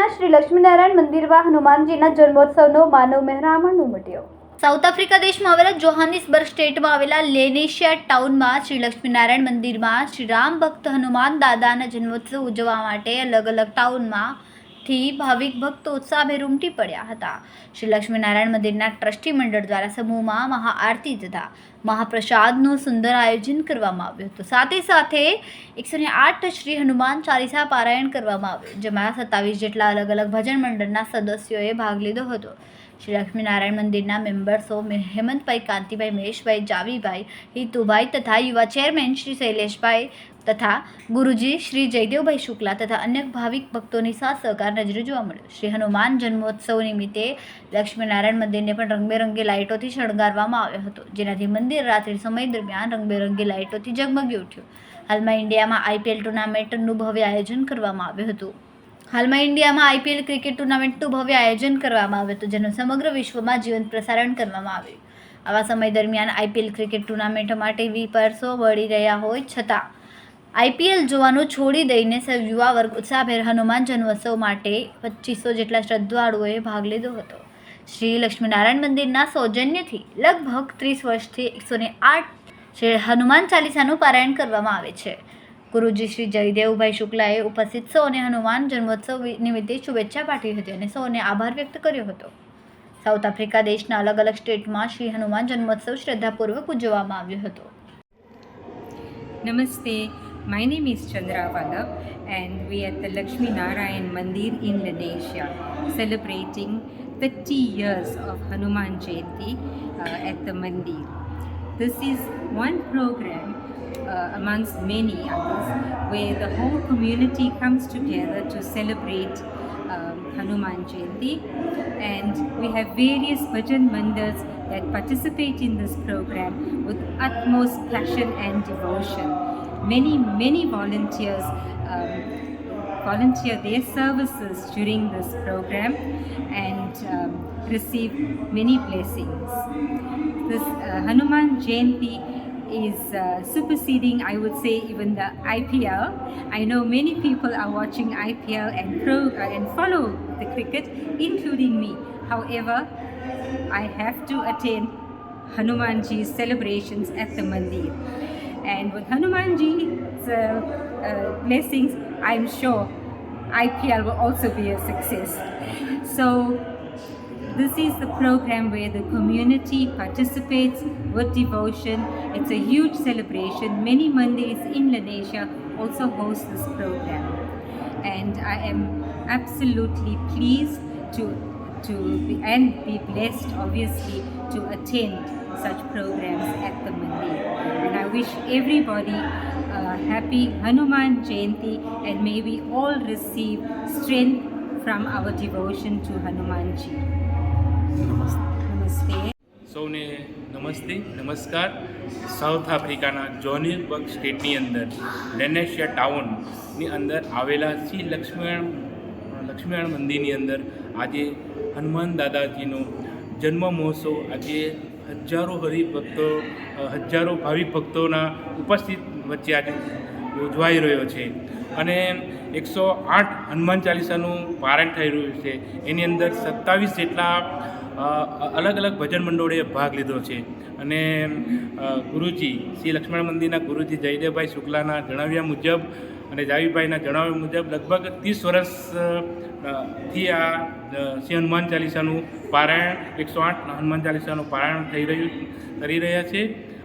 ચાલીસાના શ્રી લક્ષ્મીનારાયણ મંદિરમાં હનુમાનજીના જન્મોત્સવનો માનવ મહેરામણ ઉમટ્યો. South Africa દેશમાં આવેલા જોહાનિસબર્ગ સ્ટેટમાં આવેલા લેનેશિયા ટાઉનમાં શ્રી લક્ષ્મીનારાયણ મંદિરમાં શ્રી રામ ભક્ત હનુમાન દાદાના જન્મોત્સવ ઉજવવા માટે અલગ અલગ ટાઉનમાં થી ભાવિક ભક્તો ઉત્સાહભેર ઉમટી પડ્યા હતા. શ્રી લક્ષ્મીનારાયણ મંદિરના ટ્રસ્ટી મંડળ દ્વારા સમૂહમાં મહાઆરતી તથા મહાપ્રસાદનું સુંદર આયોજન કરવામાં આવ્યું હતું. સાથે સાથે એકસો આઠ શ્રી હનુમાન ચાલીસા પારાયણ કરવામાં આવ્યું, જેમાં સત્તાવીસ જેટલા અલગ અલગ ભજન મંડળના સદસ્યોએ ભાગ લીધો હતો. શ્રી લક્ષ્મીનારાયણ મંદિરના મેમ્બર્સો હેમંતભાઈ, કાંતિભાઈ, મહેશભાઈ, જાવીભાઈ, હિતુભાઈ તથા યુવા ચેરમેન શ્રી શૈલેષભાઈ તથા ગુરુજી શ્રી જયદેવભાઈ શુક્લા તથા અન્ય ભાવિક ભક્તોની સાથ સહકાર નજરે જોવા મળ્યો. શ્રી હનુમાન જન્મોત્સવ નિમિત્તે લક્ષ્મીનારાયણ મંદિરને પણ રંગબેરંગી લાઇટોથી શણગારવામાં આવ્યો હતો, જેનાથી મંદિર રાત્રિ સમય દરમિયાન રંગબેરંગી લાઇટોથી ઝગમગી ઉઠ્યું. હાલમાં ઇન્ડિયામાં આઈપીએલ ટુર્નામેન્ટનું ભવ્ય આયોજન કરવામાં આવ્યું હતું. હાલમાં ઇન્ડિયામાં આઈપીએલ ક્રિકેટ ટુર્નામેન્ટનું ભવ્ય આયોજન કરવામાં આવ્યું હતું, જેનું સમગ્ર વિશ્વમાં જીવંત પ્રસારણ કરવામાં આવ્યું. આવા સમય દરમિયાન આઈપીએલ ક્રિકેટ ટુર્નામેન્ટ માટે વિપરસો વળી રહ્યા હોય છતાં, આઈપીએલ જોવાનું છોડી દઈને સૌ યુવા વર્ગ ઉત્સાહભેર હનુમાન જન્મોત્સવ માટે પચીસો જેટલા શ્રદ્ધાળુઓએ ભાગ લીધો હતો. શ્રી લક્ષ્મીનારાયણ મંદિરના સૌજન્યથી લગભગ ત્રીસ વર્ષથી એકસો ને આઠ હનુમાન ચાલીસાનું પારાયણ કરવામાં આવે છે. ગુરુજી શ્રી જયદેવભાઈ શુક્લાએ ઉપસ્થિત સૌને હનુમાન જન્મોત્સવ નિમિત્તે શુભેચ્છા પાઠવી હતી અને સૌને આભાર વ્યક્ત કર્યો હતો સાઉથ આફ્રિકા દેશના અલગ અલગ સ્ટેટમાં શ્રી હનુમાન જન્મોત્સવ શ્રદ્ધાપૂર્વક ઉજવવામાં આવ્યો હતો Namaste, my name is Chandra Vallabh are at the Lakshmi Narayan Mandir in Indonesia celebrating 30 years of Hanuman Jayanti uh, at the Mandir. This is one program uh, amongst many others where the whole community comes together to celebrate um, Hanuman Jayanti and we have various bhajan mandals that participate in this program with utmost passion and devotion. Many, many volunteers um, volunteer their services during this program and um, receive many blessings. This uh, Hanuman Jayanti is uh, superseding, I would say, even the IPL. I know many people are watching IPL and pro uh, and follow the cricket, including me. However, I have to attend Hanumanji's celebrations at the Mandir. And with Hanumanji's uh, uh, blessings, I'm sure IPL will also be a success. So, this is the program where the community participates with devotion. It's a huge celebration. Many Mondays in Indonesia also host this program. And I am absolutely pleased to to be, and be blessed obviously to attend such programs at the Monday. And I wish everybody a happy Hanuman Jayanti and may we all receive strength from our devotion to Hanumanji. Namaste. સૌને નમસ્તે, નમસ્કાર south આફ્રિકાના જોનિસબર્ગ સ્ટેટની અંદર લેનેશિયા ટાઉનની અંદર આવેલા શ્રી લક્ષ્મીનારાયણ લક્ષ્મીનારાયણ મંદિરની અંદર આજે હનુમાન દાદાજીનો જન્મ મહોત્સવ, આજે હજારો હરિભક્તો હજારો ભાવિક ભક્તોના ઉપસ્થિત વચ્ચે આજે યોજવાઈ રહ્યો છે. અને એકસો આઠ હનુમાન ચાલીસાનું પારાયણ થઈ રહ્યું છે. એની અંદર સત્તાવીસ જેટલા અલગ અલગ ભજન મંડળોએ ભાગ લીધો છે. અને ગુરુજી, શ્રી લક્ષ્મણ મંદિરના ગુરુજી જયદેવભાઈ શુક્લાના જણાવ્યા મુજબ અને જાવીભાઈના જણાવ્યા મુજબ લગભગ ત્રીસ વર્ષથી આ શ્રી હનુમાન ચાલીસાનું પારાયણ, એકસો આઠ હનુમાન ચાલીસાનું પારાયણ થઈ રહ્યું, કરી રહ્યા છે.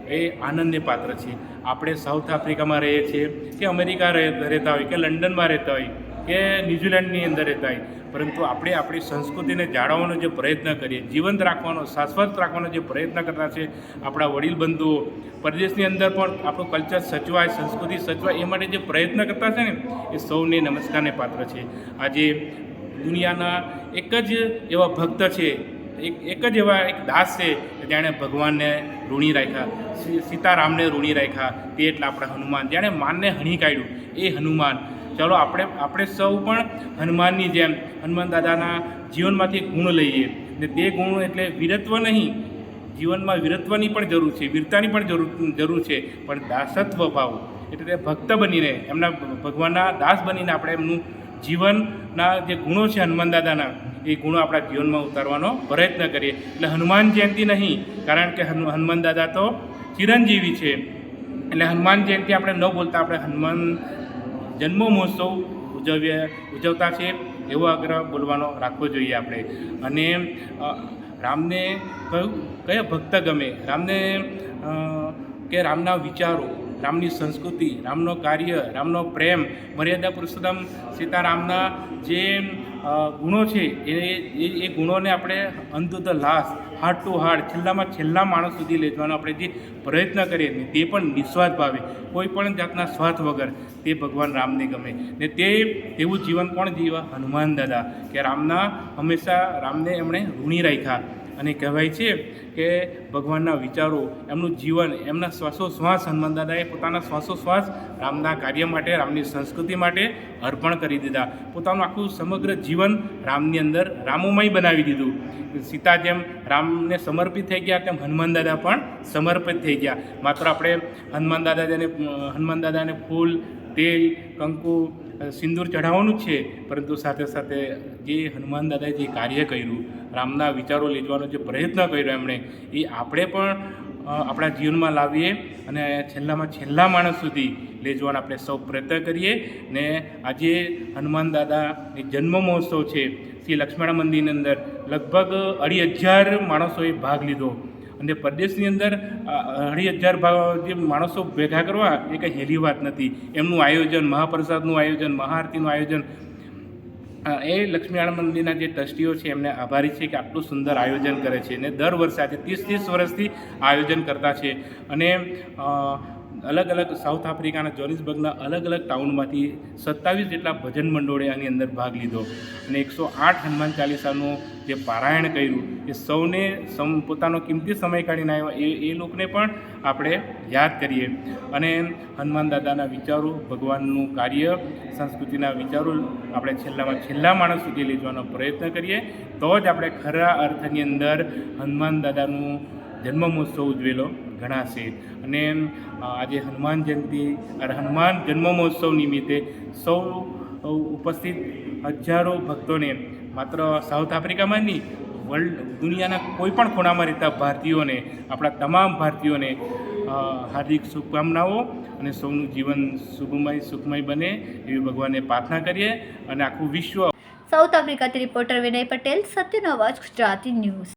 એ આનંદને પાત્ર છે. આપણે સાઉથ આફ્રિકામાં રહીએ છીએ કે અમેરિકા રહેતા હોય, કે લંડનમાં રહેતા હોય, કે ન્યૂઝીલેન્ડની અંદર રહેતા હોય. પરંતુ આપણે આપણી સંસ્કૃતિને જાળવવાનો જે પ્રયત્ન કરીએ, જીવંત રાખવાનો, શાશ્વત રાખવાનો જે પ્રયત્ન કરતા છે આપણા વડીલ બંધુઓ પરદેશની અંદર પણ આપણું કલ્ચર સચવાય, સંસ્કૃતિ સચવાય, એ માટે જે પ્રયત્ન કરતા છે ને, એ સૌને નમસ્કારને પાત્ર છે. આજે દુનિયાના એક જ એવા ભક્ત છે એક એક જ એવા એક દાસ છે જેણે ભગવાનને ઋણી રાખ્યા. સીતારામને ઋણી રાખ્યા. તે એટલે આપણા હનુમાન. જેણે માનને હણી કાઢ્યું. એ હનુમાન. ચલો આપણે આપણે સૌ પણ હનુમાનની જેમ હનુમાન દાદાના જીવનમાંથી ગુણ લઈએ. ને તે ગુણ એટલે વીરત્વ નહીં. જીવનમાં વીરત્વની પણ જરૂર છે. વીરતાની પણ જરૂર જરૂર છે. પણ દાસત્વ ભાવ. એટલે તે ભક્ત બનીને, એમના ભગવાનના દાસ બનીને આપણે એમનું જીવનના જે ગુણો છે હનુમાન દાદાના એ ગુણો આપણા જીવનમાં ઉતારવાનો પ્રયત્ન કરીએ. એટલે હનુમાન જયંતિ નહીં, કારણ કે હનુ, હનુમાન દાદા તો ચિરંજીવી છે. એટલે હનુમાન જયંતિ આપણે ન બોલતા, આપણે હનુમાન જન્મ મહોત્સવ ઉજવીએ, ઉજવતા છે એવો આગ્રહ બોલવાનો રાખવો જોઈએ આપણે. અને રામને કયું, કયા ભક્ત ગમે? રામને કે રામના વિચારો, રામની સંસ્કૃતિ, રામનો કાર્ય, રામનો પ્રેમ, મર્યાદા પુરુષોત્તમ સીતારામના જે ગુણો છે, એ એ ગુણોને આપણે અંત the last heart to heart છેલ્લામાં છેલ્લા માણસ સુધી લઈ જવાનો આપણે જે પ્રયત્ન કરીએ તે પણ નિસ્વાર્થ ભાવે. કોઈ પણ જાતના સ્વાર્થ વગર તે ભગવાન રામને ગમે. ને તે, તેવું જીવન કોણ જીવા? હનુમાન દાદા. કે રામના હંમેશા રામને એમણે ઋણી રાખ્યા. અને કહેવાય છે કે ભગવાનના વિચારો, એમનું જીવન, એમના શ્વાસોશ્વાસ હનુમાન દાદાએ પોતાના શ્વાસોશ્વાસ રામના કાર્ય માટે, રામની સંસ્કૃતિ માટે અર્પણ કરી દીધા. પોતાનું આખું સમગ્ર જીવન રામની અંદર રામોમય બનાવી દીધું. સીતા જેમ રામને સમર્પિત થઈ ગયા, તેમ હનુમાન દાદા પણ સમર્પિત થઈ ગયા. માત્ર આપણે હનુમાન દાદાને હનુમાન દાદાને ફૂલ, તેલ, કંકુ સિંદૂર ચઢાવવાનું જ છે. પરંતુ સાથે સાથે જે હનુમાન દાદાએ જે કાર્ય કર્યું, રામના વિચારો લેવાનો જે પ્રયત્ન કર્યો એમણે, એ આપણે પણ આપણા જીવનમાં લાવીએ અને છેલ્લામાં છેલ્લા માણસ સુધી લેજવાનો આપણે સૌ પ્રયત્ન કરીએ. ને આજે હનુમાન દાદાની જન્મ મહોત્સવ છે. શ્રી લક્ષ્મણ મંદિરની અંદર લગભગ અઢી હજાર માણસોએ ભાગ લીધો. અને પરદેશની અંદર અઢી હજાર ભાવ જે માણસો ભેગા કરવા, એ કંઈ હેલી વાત નથી. એમનું આયોજન, મહાપ્રસાદનું આયોજન, મહાઆરતીનું આયોજન. એ લક્ષ્મીનારાયણ મંદિરના જે ટ્રસ્ટીઓ છે, એમને આભારી છે કે આટલું સુંદર આયોજન કરે છે. ને દર વર્ષે આજે ત્રીસ ત્રીસ વર્ષથી આયોજન કરતા છે. અને અલગ અલગ સાઉથ આફ્રિકાના જોરિસબર્ગના અલગ અલગ ટાઉનમાંથી સત્તાવીસ જેટલા ભજન મંડોળે આની અંદર ભાગ લીધો. અને એકસો આઠ હનુમાન ચાલીસાનું જે પારાયણ કર્યું, એ સૌને સમ, પોતાનો કિંમતી સમય કાઢીને આવ્યો. એ એ લોકોને પણ આપણે યાદ કરીએ. અને હનુમાન દાદાના વિચારો, ભગવાનનું કાર્ય, સંસ્કૃતિના વિચારો આપણે છેલ્લામાં છેલ્લા માણસ સુધી લઈ જવાનો પ્રયત્ન કરીએ. તો જ આપણે ખરા અર્થની અંદર હનુમાન દાદાનું જન્મ મહોત્સવ ઉજવેલો ગણાશે અને આજે હનુમાન જયંતિ હનુમાન જન્મ મહોત્સવ નિમિત્તે સૌ ઉપસ્થિત હજારો ભક્તોને, માત્ર સાઉથ આફ્રિકામાં નહીં, વર્લ્ડ, દુનિયાના કોઈ પણ ખૂણામાં રહેતા ભારતીયોને, આપણા તમામ ભારતીયોને હાર્દિક શુભકામનાઓ અને સૌનું જીવન શુભમય, સુખમય બને એવી ભગવાનને પ્રાર્થના કરીએ અને આખું વિશ્વ સાઉથ આફ્રિકાથી રિપોર્ટર વિનય પટેલ, સત્યનો અવાજ ગુજરાતી ન્યૂઝ.